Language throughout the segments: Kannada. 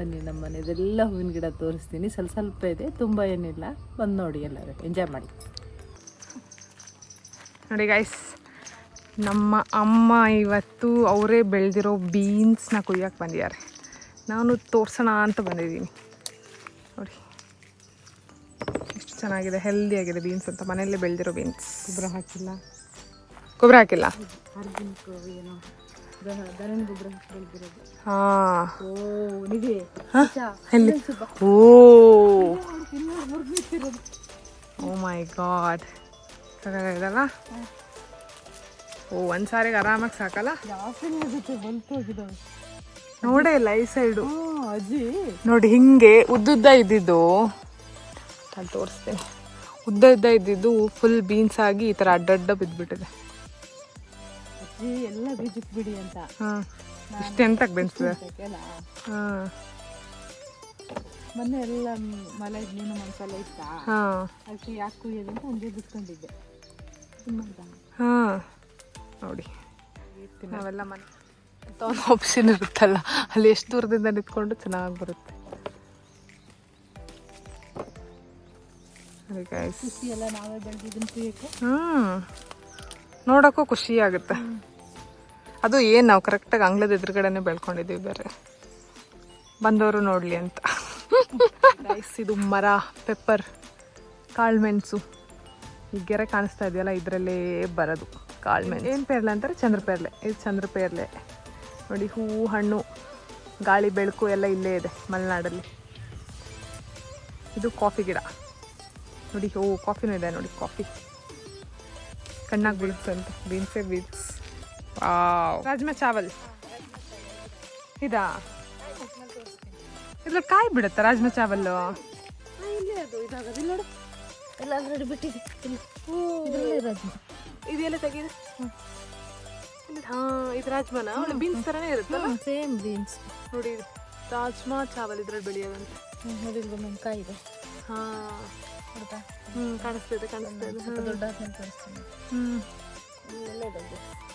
ಬನ್ನಿ ನಮ್ಮ ಮನೆಯದೆಲ್ಲ ಹೂವಿನ ಗಿಡ ತೋರಿಸ್ತೀನಿ. ಸ್ವಲ್ಪ ಸ್ವಲ್ಪ ಇದೆ ತುಂಬ ಏನಿಲ್ಲ. ಬಂದು ನೋಡಿ ಎಲ್ಲರೂ. ಎಂಜಾಯ್ ಮಾಡಿ. ನೋಡಿ ಗೈಸ್ ನಮ್ಮ ಅಮ್ಮ ಇವತ್ತು ಅವರೇ ಬೆಳೆದಿರೋ ಬೀನ್ಸ್ನ ಕೊಯ್ಯಕ್ಕೆ ಬಂದಿದ್ದಾರೆ. ನಾನು ತೋರಿಸೋಣ ಅಂತ ಬಂದಿದ್ದೀನಿ. ನೋಡಿ ಎಷ್ಟು ಚೆನ್ನಾಗಿದೆ ಹೆಲ್ದಿ ಆಗಿದೆ ಬೀನ್ಸ್ ಅಂತ. ಮನೆಯಲ್ಲೇ ಬೆಳೆದಿರೋ ಬೀನ್ಸ್ ಗೊಬ್ಬರ ಹಾಕಿಲ್ಲ. ಗೊಬ್ಬರ ಹಾಕಿಲ್ಲ? Oh my god. ಇದಲ್ಲ ಓ ಒಂದು ಸಾರಿಗೆ ಆರಾಮಾಗಿ ಸಾಕಲ್ಲ? ನೋಡೇ ಇಲ್ಲ ಈ ಸೈಡು. ಅಜ್ಜಿ. ನೋಡಿ ಹಿಂಗೆ ಉದ್ದುದ್ದ ಇದ್ದಿದ್ದು. ಅಲ್ಲಿ ತೋರಿಸ್ತೀನಿ. ಉದ್ದ ಉದ್ದ ಇದ್ದಿದ್ದು ಫುಲ್ ಬೀನ್ಸ್ ಆಗಿ ಈ ಥರ ಅಡ್ಡಡ್ಡ ಬಿದ್ದುಬಿಟ್ಟಿದೆ ಅಜ್ಜಿ ಎಲ್ಲ ಬೀಜಕ್ಕೆ ಬಿಡಿ ಅಂತ. ಹಾಂ ಇಷ್ಟು ಎಂತಕ್ಕೆ ಬೆಳೆಸ್ತದೆ ಹಾಂ. ಮೊನ್ನೆ ಎಲ್ಲ ಮಲೆ ನೀನು ಮನಸಲ್ಲ ಇತ್ತಾ? ಹಾಂ. ಅದಕ್ಕೆ ಯಾಕೆ ಕುಯ್ಯೋದು ಅಂತ ಹಂಗೆ ಬಿಟ್ಕೊಂಡಿದ್ದೆ. ಹಾಂ. ನೋಡಿ. ನಾವೆಲ್ಲ ಮನೆ ಅಂತ ಒಂದು ಆಪ್ಷನ್ ಇರುತ್ತಲ್ಲ ಅಲ್ಲಿ ಎಷ್ಟು ದೂರದಿಂದ ನಿಂತ್ಕೊಂಡು ಚೆನ್ನಾಗಿ ಬರುತ್ತೆ. ಹ್ಮ್. ನೋಡೋಕ್ಕೂ ಖುಷಿ ಆಗುತ್ತೆ. ಅದು ಏನು ನಾವು ಕರೆಕ್ಟಾಗಿ ಅಂಗ್ಲದ ಎದುರುಗಡೆನೆ ಬೆಳ್ಕೊಂಡಿದ್ದೀವಿ ಬೇರೆ. ಬಂದವರು ನೋಡಲಿ ಅಂತ. ರೈಸ್ ಇದು ಮರ ಪೆಪ್ಪರ್ ಕಾಳುಮೆಣಸು ಈ ಗೆರೆ ಕಾಣಿಸ್ತಾ ಇದೆಯಲ್ಲ ಇದರಲ್ಲೇ ಬರೋದು ಕಾಳುಮೆಣಸು ಏನು ಪೇರ್ಲೆ ಅಂತಾರೆ? ಚಂದ್ರಪೇರ್ಲೆ ಇದು ಚಂದ್ರಪೇರ್ಲೆ ನೋಡಿ ಹೂವು ಹಣ್ಣು ಗಾಳಿ ಬೆಳಕು ಎಲ್ಲ ಇಲ್ಲೇ ಇದೆ ಮಲೆನಾಡಲ್ಲಿ. ಇದು ಕಾಫಿ ಗಿಡ. ನೋಡಿ ಓ ಕಾಫಿನೂ ಇದೆ ನೋಡಿ ಕಾಫಿ. ಕಣ್ಣಾಗಿ ಬೀಳುತ್ತಂತೆ ಬೀನ್ಸೇ ಬೀನ್ಸ್ ರಾಜ್ಮಾ ಚಾವಲ್. ಇದಾ? ಇದ್ರಲ್ಲಿ ಕಾಯಿ ಬಿಡುತ್ತಾ ರಾಜ್ಮಾ ಚಾವಲ್ಲು? ಇದೆಲ್ಲ ತೆಗೀರಿ ಹಾಂ ಇದು ರಾಜ್ಮಾನ? ಒಳ್ಳೆ ಬೀನ್ಸ್ ಥರನೇ ಇರುತ್ತಲ್ಲ? Same beans. ನೋಡಿ ಇದು ರಾಜ್ಮಾ ಚಾವಲ್ ಇದ್ರಲ್ಲಿ ಬೆಳೆಯೋದು ನೋಡಿ ಇಲ್ಲಿ ಕಾಯಿ ಇದೆ. ಹಾಂ. ಹ್ಞೂ ಕಾಣಿಸ್ತಿದೆ ಕಾಣಿಸ್ತಿದೆ ಸ್ವಲ್ಪ ದೊಡ್ಡ ಹ್ಞೂ ಒಳ್ಳೆಯದು ಓ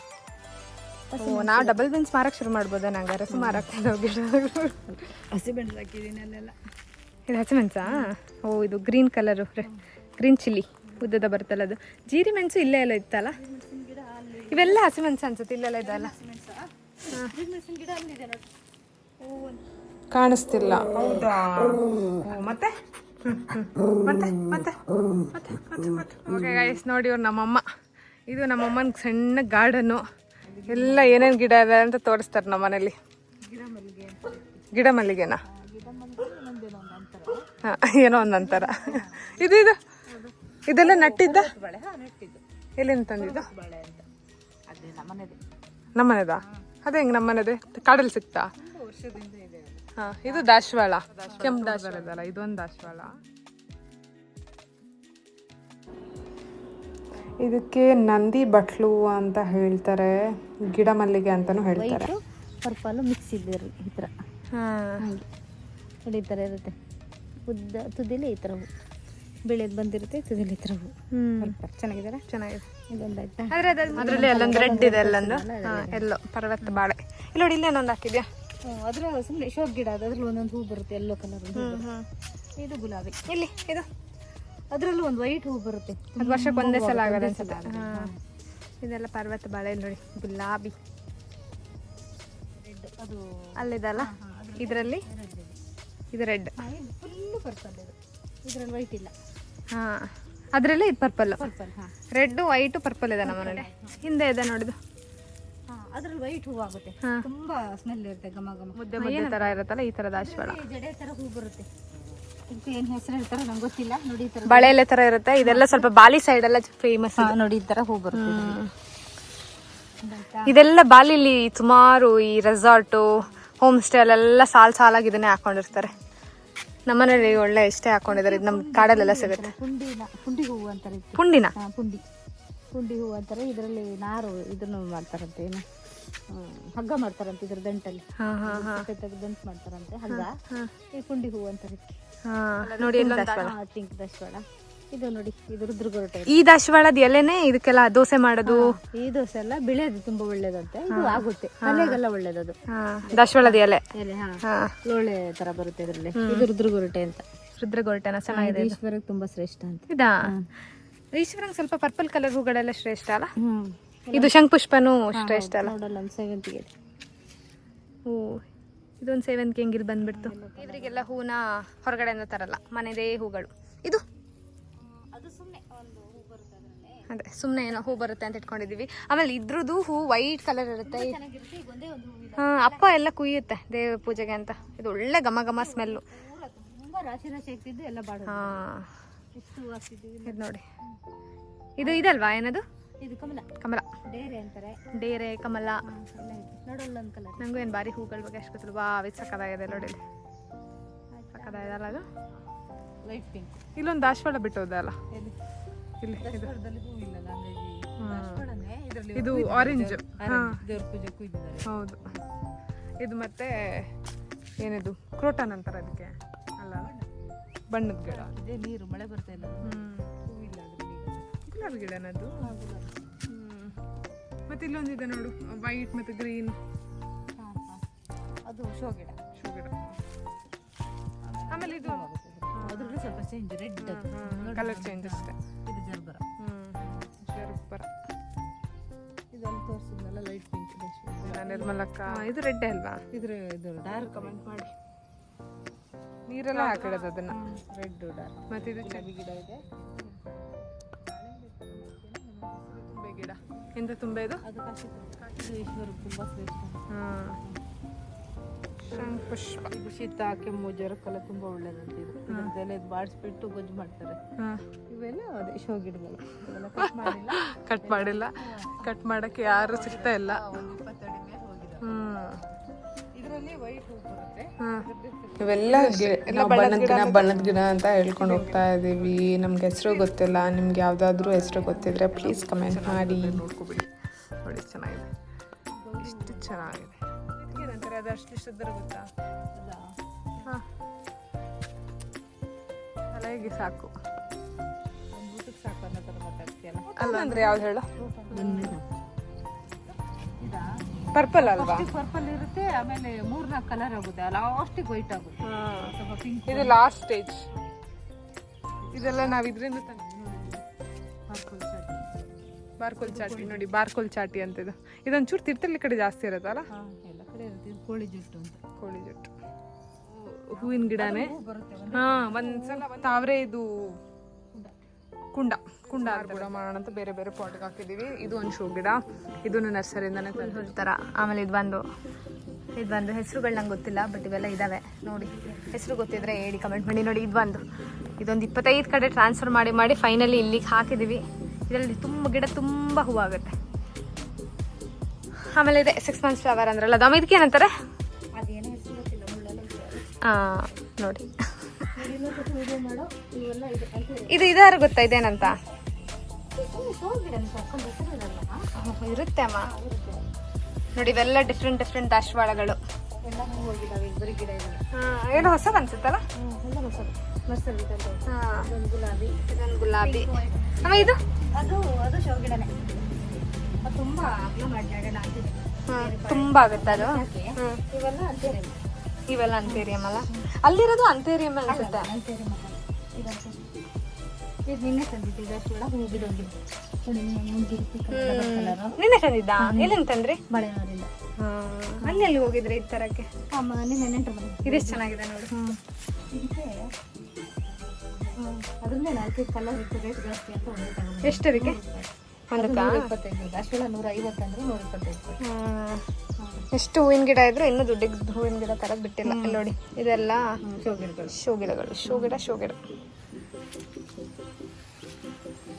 ನಾವು ಡಬಲ್ ಬೀನ್ಸ್ ಮಾರಕ್ಕೆ ಶುರು ಮಾಡ್ಬೋದಾ ನಂಗೆ? ರಸ ಮಾರಕ್ಕೆ ಹೋಗಿ. ಹಸಿಮೆಣಸು ಹಾಕಿದ್ದೀನಿ ಅಲ್ಲೆಲ್ಲ. ಇದು ಹಸಿಮೆಣಸಾ ಓ ಇದು ಗ್ರೀನ್ ಕಲರು ಗ್ರೀನ್ ಚಿಲ್ಲಿ ಉದ್ದದ ಬರುತ್ತಲ್ಲ ಅದು. ಜೀರಿ ಮೆಣಸು ಇಲ್ಲೇ ಎಲ್ಲ ಇತ್ತಲ್ಲ? ಇವೆಲ್ಲ ಹಸಿಮೆಣಸು ಅನ್ಸುತ್ತೆ ಇಲ್ಲೆಲ್ಲ ಇದಲ್ಲ ಕಾಣಿಸ್ತಿಲ್ಲ. ಹೌದಾ? ಮತ್ತೆ? ಮತ್ತೆ ಮತ್ತೆ ಓಕೆ ಗೈಸ್ ನೋಡಿ ಇವ್ರು ನಮ್ಮಮ್ಮ. ಇದು ನಮ್ಮಮ್ಮನ ಸಣ್ಣ ಗಾರ್ಡನ್ನು ಎಲ್ಲ ಏನೇನು ಗಿಡ ಇದೆ ಅಂತ ತೋರಿಸ್ತಾರೆ ನಮ್ಮ ಮನೇಲಿ. ಗಿಡ ಮಲ್ಲಿಗೆನ? ಹಾಂ, ಏನೋ ಒಂದು ಅಂತಾರ ಇದು ಇದು. ಇದೆಲ್ಲ ನಟ್ಟಿದ್ದ? ಎಲ್ಲಿಂದ ತಂದಿದ್ದು? ನಮ್ಮನೇದೆ? ಅದೇ ಹೆಂಗೆ ನಮ್ಮನೆದೆ? ಕಾಡಲ್ಲಿ ಸಿಕ್ತಾ? ಹಾಂ, ಇದು ದಾಶವಾಳ. ಕೆಂಪು ದಾಶವಾಳ ಇದೊಂದು ದಾಸವಾಳ ಇದಕ್ಕೆ ನಂದಿ ಬಟ್ಲು ಅಂತ ಹೇಳ್ತಾರೆ ಗಿಡ ಮಲ್ಲಿಗೆ ಅಂತಾನು ಹೇಳ್ತಾರೆ. ಪರ್ಪಲ್ ಮಿಕ್ಸ್ ಇದೆ ರೀ ಈ ಥರ. ಹಾಂ. ನೋಡಿ ಈ ಥರ ಇರುತ್ತೆ. ಉದ್ದ ತುದಿಲಿ ಈ ಥರ ಹೂ ಬೆಳೆದು ಬಂದಿರುತ್ತೆ ತುದಿಲಿ ಈ ಥರ ಹೂ ಪರ್ಪಲ್ ಚೆನ್ನಾಗಿದ್ದಾರೆ? ಚೆನ್ನಾಗಿದೆ. ಇದೊಂದು ಆಯ್ತಾ ಅದರಲ್ಲಿ ಅಲ್ಲೊಂದು ರೆಡ್ ಇದೆ ಅಲ್ಲೊಂದು? ಹಾಂ ಎಲ್ಲೋ ಪರ್ವತ ಬಾಳೆ. ಇಲ್ಲಿ ನೋಡಿ ಇಲ್ಲೇ ಇನ್ನೊಂದು ಹಾಕಿದ್ಯಾ? ಅದ್ರ ಸುಮ್ಮನೆ ಶೋಕ್ ಗಿಡ ಅದು ಅದ್ರಲ್ಲಿ ಒಂದೊಂದು ಹೂ ಬರುತ್ತೆ ಎಲ್ಲೋ ಕಲರ್ ಇದು ಗುಲಾಬಿ. ಇಲ್ಲಿ ಇದು. ಅದರಲ್ಲೂ ಒಂದು ವೈಟ್ ಹೂ ಬರುತ್ತೆ. ಅದು ವರ್ಷಕ್ಕೆ ಒಂದೇ ಸಲ ಆಗೋದು ಅನ್ಸುತ್ತೆ. ಹಾಂ. ಇದೆಲ್ಲ ಪರ್ವತ ಬಾಳೆ ನೋಡಿ ಗುಲಾಬಿ. ರೆಡ್ ಅದು ಅಲ್ಲಿದಲ್ಲ ಇದರಲ್ಲಿ? ಇದು. ರೆಡ್ ಫುಲ್ಲು ಪರ್ಪಲ್ ಇದು ಇದರಲ್ಲಿ ವೈಟ್ ಇಲ್ಲ. ಹಾಂ. ಅದರಲ್ಲಿ ಇದು ಪರ್ಪಲ್ ಪರ್ಪಲ್ ಹಾಂ. ರೆಡ್ ವೈಟು ಪರ್ಪಲ್ ಇದೆ ನಮ್ಮನೇಲಿ ಹಿಂದೆ ಇದೆ ನೋಡಿದು ಅದ್ರಲ್ಲಿ ವೈಟ್ ಹೂ ಆಗುತ್ತೆ. ತುಂಬಾ ಸ್ಮೆಲ್ ಇರುತ್ತೆ ಘಮ ಘಮ. ಮುದ್ದೆ ಮುದ್ದೆ ತರ ಇರುತ್ತಲ್ಲ ಈ ತರದ ದಾಸವಾಳ ಜಡೆ ತರ ಹೂ ಬರುತ್ತೆ. ಏನು ಹೆಸರು ಹೇಳ್ತಾರೆ ನಂಗೆ ಗೊತ್ತಿಲ್ಲ. ನೋಡಿ ಈ ಥರ ಬಳೆ ಎಲೆ ಥರ ಇರುತ್ತೆ. ಇದೆಲ್ಲ ಸ್ವಲ್ಪ ಬಾಲಿ ಸೈಡ್ ಎಲ್ಲ ಫೇಮಸ್ ಹಾಂ ನೋಡಿ ಈ ಥರ ಹೂ ಬರುತ್ತೆ ಇದೆಲ್ಲ ಬಾಲಿಲಿ ಸುಮಾರು ಈ ರೆಸಾರ್ಟು ಹೋಮ್ ಸ್ಟೇ ಅಲ್ಲೆಲ್ಲ ಸಾಲ್ ಸಾಲಾಗಿ ಇದನ್ನೇ ಹಾಕೊಂಡಿರ್ತಾರೆ ನಮ್ಮನೇಲಿ ಒಳ್ಳೆ ಇಷ್ಟೇ ಹಾಕೊಂಡಿದ್ದಾರೆ. ಇದು ನಮ್ಮ ಕಾಡಲ್ಲೆಲ್ಲ ಸಿಗುತ್ತೆ. ಪುಂಡಿನ ಪುಂಡಿ ಹೂವು ಅಂತಾರೆ ಇದಕ್ಕೆ. ಪುಂಡಿನ? ಹಾ, ಪುಂಡಿ. ಪುಂಡಿ ಹೂವು ಅಂತಾರೆ. ಇದರಲ್ಲಿ ನಾರು ಇದನ್ನು ಮಾಡ್ತಾರಂತೆ ಏನು? ಹ್ಮ್, ಹಗ್ಗ ಮಾಡ್ತಾರಂತೆ ಇದ್ರ ದಂಟಲ್ಲಿ. ಹಾಂ ಹಾಂ ಹಾಂ. ಸಪ್ಪೆ ತೆಗ್ದು ದಂಟು ಮಾಡ್ತಾರಂತೆ ಹಗ್ಗ. ಈ ಪುಂಡಿ ಹೂವು ಅಂತಾರೆ ಇದಕ್ಕೆ. ಹಾಂ ನೋಡಿ ದಶವಾಳ. ಇದು ನೋಡಿ ಇದು ರುದ್ರಗೊರಟೆ ಈ ದಾಶವಾಳದ ಎಲೆನೇ ಇದಕ್ಕೆಲ್ಲ ದೋಸೆ ಮಾಡೋದು? ಈ ದೋಸೆ ಎಲ್ಲ ಬಿಳೆದು ತುಂಬಾ ಒಳ್ಳೇದಂತೆ. ಇದು ಆಗುತ್ತೆ. ತಲೆಗೆಲ್ಲ ಒಳ್ಳೇದದು. ದಾಶವಾಳದ ಎಲೆ. ಎಲೆ ಹಾ. ಲೋಳೆ ತರ ಬರುತ್ತೆ ಇದರಲ್ಲಿ. ಇದು ರುದ್ರಗೊರಟೆ ಅಂತ. ರುದ್ರಗೊರಟೆನ ಚೆನ್ನಾಗಿದೆ ಈಶ್ವರ ಈಶ್ವರಕ್ಕೆ ತುಂಬಾ ಶ್ರೇಷ್ಠ ಅಂತ. ಇದಾ? ಈಶ್ವರಂಗ್ ಸ್ವಲ್ಪ ಪರ್ಪಲ್ ಕಲರ್ ಹೂಗಳೆಲ್ಲ ಶ್ರೇಷ್ಠ ಅಲ್ಲ? ಇದು ಶಂಖಪುಷ್ಪನೂ ಶ್ರೇಷ್ಠ ಅಲ್ಲ? ನೋಡಲ್ಲ ಸೇವಂತಿಗೆ ಇದೆ. ಇದೊಂದು ಸೇವಂತಿಗೆ ಹೆಂಗಿಲ್ ಬಂದ್ಬಿಡ್ತು. ಇವರಿಗೆಲ್ಲ ಹೂನ ಹೊರಗಡೆಯಿಂದ ತರಲ್ಲ ಮನೆದೇ ಹೂಗಳು. ಇದು? ಅದು ಸುಮ್ಮನೆ ಒಂದು ಹೂ ಬರುತ್ತೆ ಅದರಲ್ಲಿ. ಅದೇ ಸುಮ್ಮನೆ ಏನೋ ಹೂ ಬರುತ್ತೆ ಅಂತ ಇಟ್ಕೊಂಡಿದ್ದೀವಿ. ಆಮೇಲೆ ಇದ್ರದ್ದು ಹೂ ವೈಟ್ ಕಲರ್ ಇರುತ್ತೆ. ಹಾ ಅಪ್ಪ ಎಲ್ಲ ಕುಯ್ಯುತ್ತೆ ದೇವ ಪೂಜೆಗೆ ಅಂತ. ಇದು ಒಳ್ಳೆ ಘಮ ಘಮ ಸ್ಮೆಲ್ಲು ಹಾ. ಇದು ನೋಡಿ. ಇದು ಇದಲ್ವಾ ಏನದು? ಇದು ಕಮಲ. ಕಮಲ. ಡೇರೆ ಅಂತಾರೆ. ಡೇರೆ ಕಮಲ. ಎಲ್ಲ ಇದೆ. ನೋಡಲ್ಲ ಕಲರ್ ನಂಗೂ ಏನು ಬಾರಿ ಹೂಗಳ ಬಗ್ಗೆ ಅಷ್ಟು ಗೊತ್ತಿಲ್ಲ. ಬಾ ಇದು ಸಕ್ಕದಾಗಿದೆ ನೋಡಿ. ಇಲ್ಲಿ. ಸಕ್ಕದಾಗಿದಲ್ಲ ಅದು? ಲೈಟ್ ಪಿಂಕ್ ಇಲ್ಲೊಂದು ದಾಸವಾಳ ಬಿಟ್ಟೋದಲ್ಲ ಎಲ್ಲಿ? ಇಲ್ಲಿ ಇದು. ಆರೆಂಜ್ ಹೌದು. ಇದು ಮತ್ತೆ ಏನಿದು? ಕ್ರೋಟನ್ ಅಂತಾರೆ ಅದಕ್ಕೆ. ಅಲ್ಲ? ಬಣ್ಣದ ಗಿಡ. ನೀರು ಮಳೆ ಬರ್ತಾ ಇಲ್ಲ. ಗುಲಾಬಿ ಗಿಡನದು ಮತ್ತೆ ಇಲ್ಲೊಂದಿದೆ ನೋಡು ವೈಟ್ ಮತ್ತೆ ಗ್ರೀನ್ ಅದು ಶೋ ಗಿಡ. ಶೋ ಗಿಡ. ಆಮೇಲೆ ಇದು ಅದ್ರಲ್ಲಿ ಸ್ವಲ್ಪ ಚೇಂಜ್ ರೆಡ್ ಕಲರ್ ಚೇಂಜ್ ಅಷ್ಟೇ. ಇದು ಜರ್ಬರ. ಶರಬ್ಬರ ಇದೊಂದು ತೋರಿಸಿದ್ನಲ್ಲ ಲೈಟ್ ಪಿಂಕ್ ನಿರ್ಮಲಕ್ಕ. ಇದು ರೆಡ್ ಅಲ್ವಾ? ಇದ್ರ ಇದು ಡಾರ್ಕ್ ಕಮೆಂಟ್ ಮಾಡಿ. ನೀರೆಲ್ಲ ಹಾಕಿಡೋದು ಅದನ್ನ. ರೆಡ್ ಡಾರ್ಕ್ ಮತ್ತೆ ಇದು ಚೆನ್ನಾಗಿ ಗಿಡ ಇದೆ. ಗಿಡ. ಎಂತ ತುಂಬ ಇದು? ಕಾಶಿ ಇದು ಶೀತ ಕೆಮ್ಮು ಜ್ವರಕ್ಕೆಲ್ಲ ತುಂಬಾ ಒಳ್ಳೇದಂತ ಇದು. ಇದೆಲ್ಲ ಇದು ಬಾಡಿಸ್ಬಿಟ್ಟು ಗೊಜ್ಜು ಮಾಡ್ತಾರೆ. ಇವೆಲ್ಲ ಅದೇ ಶೋ ಗಿಡಗಳು. ಕಟ್ ಮಾಡಿಲ್ಲ. ಕಟ್ ಮಾಡಕ್ಕೆ ಯಾರು ಸಿಗ್ತಾ ಇಲ್ಲ. ಹ್ಮ್. ಇವೆಲ್ಲ ನಾವು ಬಣ್ಣದ ಗಿಡ ಬಣ್ಣದ ಗಿಡ ಅಂತ ಹೇಳ್ಕೊಂಡು ಹೋಗ್ತಾ ಇದ್ದೀವಿ. ನಮ್ಗೆ ಹೆಸರು ಗೊತ್ತಿಲ್ಲ. ನಿಮ್ಗೆ ಯಾವ್ದಾದ್ರು ಹೆಸರು ಗೊತ್ತಿದ್ರೆ ಪ್ಲೀಸ್ ಕಮೆಂಟ್ ಮಾಡಿ. ನೋಡ್ಕೊಬಿಡಿ. ನೋಡಿ ಚೆನ್ನಾಗಿದೆ. ಇಷ್ಟು ಚೆನ್ನಾಗಿದೆ. ಏನಂತಾರೆ ಅದು ಅಷ್ಟು ಇಷ್ಟದ್ರ ಗೊತ್ತಾ? ಹಾಂ. ತಲೆಗೆ ಸಾಕು. ಊಟಕ್ಕೆ ಸಾಕು ಅನ್ನೋ ಥರ ಮಾತಾಡ್ತೀಯಲ್ಲ? ಅಲ್ಲ ಅಂದ್ರೆ ಯಾವ್ದು ಹೇಳ. ಪರ್ಪಲ್ ಅಲ್ವಾ? ಪರ್ಪಲ್ ಇರುತ್ತೆ ಆಮೇಲೆ ಮೂರ್ನಾಲ್ಕು ಕಲರ್ ಆಗುತ್ತೆ. ಲಾಸ್ಟಿಗೆ ವೈಟ್ ಆಗುತ್ತೆ. ಸ್ವಲ್ಪ ಪಿಂಕ್ ಇದು ಲಾಸ್ಟ್ ಸ್ಟೇಜ್ ಇದೆಲ್ಲ ನಾವು ಇದರಿಂದ ಬಾರ್ಕೋಲ್ ಚಾಟಿ ಬಾರ್ಕೋಲ್ ಚಾಟಿ ನೋಡಿ ಬಾರ್ಕೋಲ್ ಚಾಟಿ ಅಂತ ಇದು ಇದೊಂಚೂರು ತಿರ್ತಳ್ಳಿ ಕಡೆ ಜಾಸ್ತಿ ಇರುತ್ತಲ್ಲ ಎಲ್ಲ ಕಡೆ ಇರುತ್ತೆ. ಇದು ಕೋಳಿ ಜುಟ್ಟು ಅಂತ. ಕೋಳಿ ಜುಟ್ಟು. ಹೂವಿನ ಗಿಡನೇ? ಹೂ ಬರುತ್ತೆ ಒಂದು ಹಾ ಒಂದ್ಸಲ ತಾವ್ರೆ ಇದು ಕುಂಡ. ಕುಂಡ ಕೂಡ ಮಾಡೋಣ ಅಂತ ಬೇರೆ ಬೇರೆ ಪಾಟ್ಗೆ ಹಾಕಿದೀವಿ ಇದು ಒಂದು ಶೋ ಗಿಡ. ಇದನ್ನು ನರ್ಸರಿಯಿಂದಾನೆ ತಂದಿರ್ತಾರ ಆಮೇಲೆ ಇದು ಬಂದು ಇದು ಬಂದು ಹೆಸರುಗಳು ನಂಗೆ ಗೊತ್ತಿಲ್ಲ ಬಟ್ ಇವೆಲ್ಲ ಇದಾವೆ. ನೋಡಿ ಹೆಸರು ಗೊತ್ತಿದ್ರೆ ಹೇಳಿ ಕಮೆಂಟ್ ಮಾಡಿ. ನೋಡಿ ಇದು ಬಂದು. ಇದೊಂದು ಇಪ್ಪತ್ತೈದು ಕಡೆ ಟ್ರಾನ್ಸ್ಫರ್ ಮಾಡಿ ಮಾಡಿ ಫೈನಲಿ ಇಲ್ಲಿಗೆ ಹಾಕಿದ್ದೀವಿ ಇದರಲ್ಲಿ ತುಂಬ ಗಿಡ ತುಂಬ ಹೂವಾಗುತ್ತೆ ಆಮೇಲೆ ಇದೆ ಸಿಕ್ಸ್ ಮಂತ್ಸ್ ಫ್ಲವರ್ ಅಂದ್ರಲ್ಲ ಅದಮ್ಮ ಇದಕ್ಕೆ ಏನಂತಾರೆ? ನೋಡಿ. ಇದು ಇದಾರು ಗೊತ್ತಾ ಇದೇನಂತ ಇರುತ್ತೆ ಅಮ್ಮ. ನೋಡಿ ಇವೆಲ್ಲ ಡಿಫ್ರೆಂಟ್ ಡಿಫ್ರೆಂಟ್ ದಾಶವಾಳಗಳು. ಏನೋ ಹೊಸದು ಅನ್ಸುತ್ತಲ್ಲ? ಗುಲಾಬಿ. ಗುಲಾಬಿ. ಅಮ್ಮ ಇದು? ಅದು ಅದು ಶೋ ಗಿಡನೇ. ತುಂಬಾ ತುಂಬ ಆಗುತ್ತೆ ಅದು. ಇವೆಲ್ಲ ಇವೆಲ್ಲ ಅಂತೇರಿಯಂ ಅಲ್ಲ? ಅಲ್ಲಿರೋದು ಅಂತೇರಿಯಂ ಅನ್ಸುತ್ತೆ. ನಿನ್ನೆ ತಂದಿದ್ದು ಎಲ್ಲಿಂದ ತಂದ್ರಿ? ಅಲ್ಲಿ ಎಲ್ಲಿ ಹೋಗಿದ್ರಿ ಈ ತರಕ್ಕೆ ಇದೆಷ್ಟು ಚೆನ್ನಾಗಿದೆ ನೋಡಿ. ಅದರಲ್ಲೇ ನಾಲ್ಕೈದು ಕಲರ್ ಇತ್ತು ರೇಟ್ ಜಾಸ್ತಿ ಅಂತ ಒಂದು ತಗೊಂಡೆ. ಎಷ್ಟು ಅದಕ್ಕೆ ಒಂದಕ್ಕ ಅಷ್ಟೆಲ್ಲ ನೂರ ಐವತ್ತು ಅಂದ್ರೆ ನೂರ ಇಪ್ಪತ್ತೈದು. ಎಷ್ಟು ಹೂವಿನ ಗಿಡ ಇದ್ರು ಇನ್ನೂ ದುಡ್ಡಿಗೆ ಹೂವಿನ ಗಿಡ ತರಕ್ ಬಿಟ್ಟಿಲ್ಲ. ನೋಡಿ ಇದೆಲ್ಲ ಶೋ ಗಿಡಗಳು ಶೋ ಗಿಡಗಳು ಶೋ ಗಿಡ ಶೋ ಗಿಡ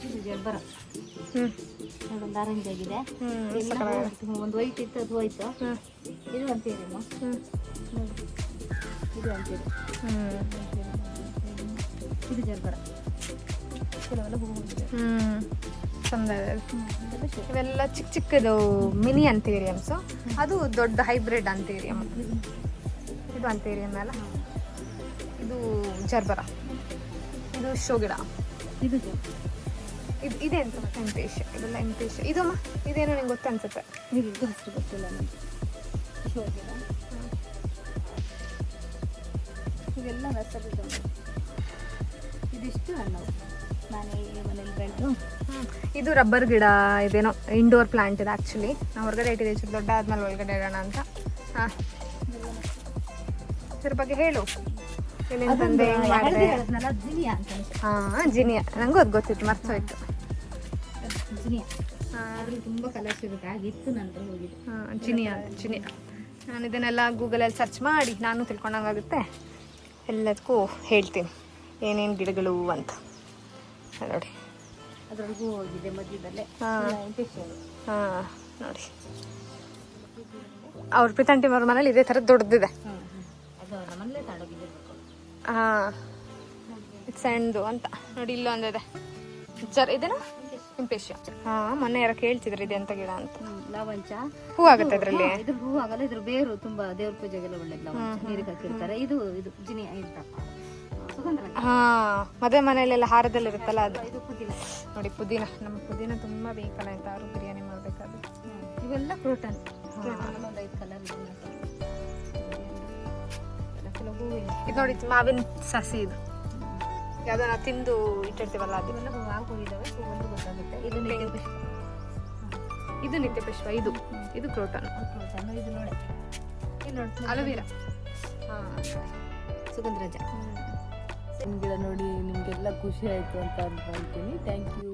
ಇದು ಹ್ಮ್ ಆರೆಂಜ್ ಆಗಿದೆ ಒಂದು ವೈಟ್ ಇತ್ತು ಅದು ಹೋಯ್ತು. ಇದು ಇದು ಅಂತೀರಿ ಹ್ಮ್. ಇದು ಜಬ್ಬರ ಕೆಲವೆಲ್ಲ ಹ್ಮ್. ಚಂದ. ಇದೆಲ್ಲ ಶೋ ಇವೆಲ್ಲ ಚಿಕ್ಕ ಚಿಕ್ಕದು ಮಿನಿ ಅಂತೇರಿಯಮ್ಸು ಅದು ದೊಡ್ಡ ಹೈಬ್ರಿಡ್ ಅಂತೇರಿಯಮ್ ಇದು ಅಂತೇರಿಯಮ್ ಅಲ್ಲ. ಇದು ಜರ್ಬರ. ಇದು ಶೋ ಗಿಡ ಇದು ಇದು ಇದೆ ಅಂತ ಎಂಪೇಶ ಇದೆಲ್ಲ ಎಂಪೇಶ ಇದಮ್ಮ ಇದೇನೋ ನಿಂಗೆ ಗೊತ್ತ ಅನ್ಸುತ್ತೆ. ಇದು ಹೆಸರು ಗೊತ್ತಿಲ್ಲ ನನಗೆ. ಶೋಗಿನ ಇವೆಲ್ಲ ನರ್ಸರಿ ಇದಿಷ್ಟು ಹಣ್ಣು ನಾನೇ ಮನೇಲಿ ಬೆಳೆದು. ಇದು ರಬ್ಬರ್ ಗಿಡ ಇದೇನೋ ಇಂಡೋರ್ ಪ್ಲಾಂಟ್ ಇದೆ ಆ್ಯಕ್ಚುಲಿ ನಾವು ಹೊರಗಡೆ ಇಟ್ಟಿದ್ದೀವಿ ಸ್ವಲ್ಪ ದೊಡ್ಡ ಆದ್ಮೇಲೆ ಒಳಗಡೆ ಇಡೋಣ ಅಂತ. ಹಾಂ. ಇದ್ರ ಬಗ್ಗೆ ಹೇಳು. ತಂದೆ. ಹಾಂ ಜಿನಿಯಾ. ನಂಗೂ ಅದು ಗೊತ್ತಿತ್ತು ಮರ್ತೋಯ್ತು. ಜಿನಿಯಾ. ಹಾಂ ಅದ್ರಲ್ಲಿ ತುಂಬ ಕಲರ್ಸ್ ಇರುತ್ತೆ. ಆಗಿತ್ತು ನಂತರ ಹಾಂ ಜಿನಿಯಾ ಜಿನಿಯಾ. ನಾನು ಇದನ್ನೆಲ್ಲ ಗೂಗಲಲ್ಲಿ ಸರ್ಚ್ ಮಾಡಿ ನಾನು ತಿಳ್ಕೊಂಡಂಗಾಗುತ್ತೆ. ಎಲ್ಲದಕ್ಕೂ ಹೇಳ್ತೀನಿ. ಏನೇನು ಗಿಡಗಳು ಅಂತ. ನೋಡಿ. ಅದರೊಳಗೂ ಹೋಗಿದೆ ಮಧ್ಯದಲ್ಲೇ. ಹಾ. ನೋಡಿ. ಅವ್ರ ಪಿತಂಟಿ ಅವ್ರ ಮನೇಲಿ ಇದೇ ಥರ ದೊಡ್ಡದಿದೆ. ಹಾಂ ಸಣ್ಣದು ಅಂತ. ನೋಡಿ ಇಲ್ಲೊಂದಿದೆ ಜರ್ ಇದೇನಾ? ಇಂಪೇಶ್ಯ ಹಾಂ ಮೊನ್ನೆ ಯಾರೋ ಕೇಳ್ತಿದ್ರು ಇದೆ ಅಂತ ಗಿಡ ಅಂತ. ಲವಂಚ. ಹೂ ಆಗುತ್ತೆ ಅದರಲ್ಲಿ ಇದು ಹೂ ಆಗಲ್ಲ ಇದ್ರ ಬೇರು ತುಂಬಾ ದೇವ್ರ ಪೂಜೆಗೆಲ್ಲ ಒಳ್ಳೇದು ಲವಂಚ. ನೀರಿಗೆ ಹಾಕಿರ್ತಾರೆ. ಇದು ಇದು ಜಿನಿ ಇರ್ತಪ್ಪ ಹಾಂ ಮದುವೆ ಮನೆಯಲ್ಲೆಲ್ಲ ಹಾರದಲ್ಲಿ ಇರುತ್ತಲ್ಲ ಅದು. ನೋಡಿ ಪುದೀನ. ನಮ್ಮ ಪುದೀನ ತುಂಬಾ ಬೇಕಲ್ಲ ಆಯ್ತಾ ಅವರು ಬಿರಿಯಾನಿ ಮಾಡಬೇಕಾದ್ರೆ. ಇವೆಲ್ಲ ಪ್ರೋಟನ್ ಕ್ರೋಟನ್ ಒಂದು ಐದು ಕಲರ್ ಕೆಲವು ಹೂವಿನ ಇದು. ನೋಡಿ ಮಾವಿನ ಸಸಿ ಇದು. ಯಾವ್ದಾರ ತಿಂದು ಇಟ್ಟಿರ್ತೀವಲ್ಲ ಅದನ್ನೆಲ್ಲ ಇವೆಲ್ಲ ಹೂ ಆಗಿ ಹೋಗಿದ್ದಾವೆ ಹೂ ಒಂದು ಗೊತ್ತಾಗುತ್ತೆ. ಇದು ನಿತ್ಯ ಪುಷ್ಪ ಇದು ನಿತ್ಯ ಪುಷ್ಪ ಇದು. ಇದು ಕ್ರೋಟನ್ ಕ್ರೋಟನ್ ಇದು ನೋಡಿ ಇಲ್ಲಿ ನೋಡಿ. ಅಲೋವಿರಾ. ಹಾಂ. ಸುಗಂಧರಾಜ. ತೆಂಗಿನ ಗಿಡ ನೋಡಿ ನಿಮಗೆಲ್ಲ ಖುಷಿ ಆಯಿತು ಅಂತ ಅಂದ್ಕೊಳ್ತೀನಿ. Thank you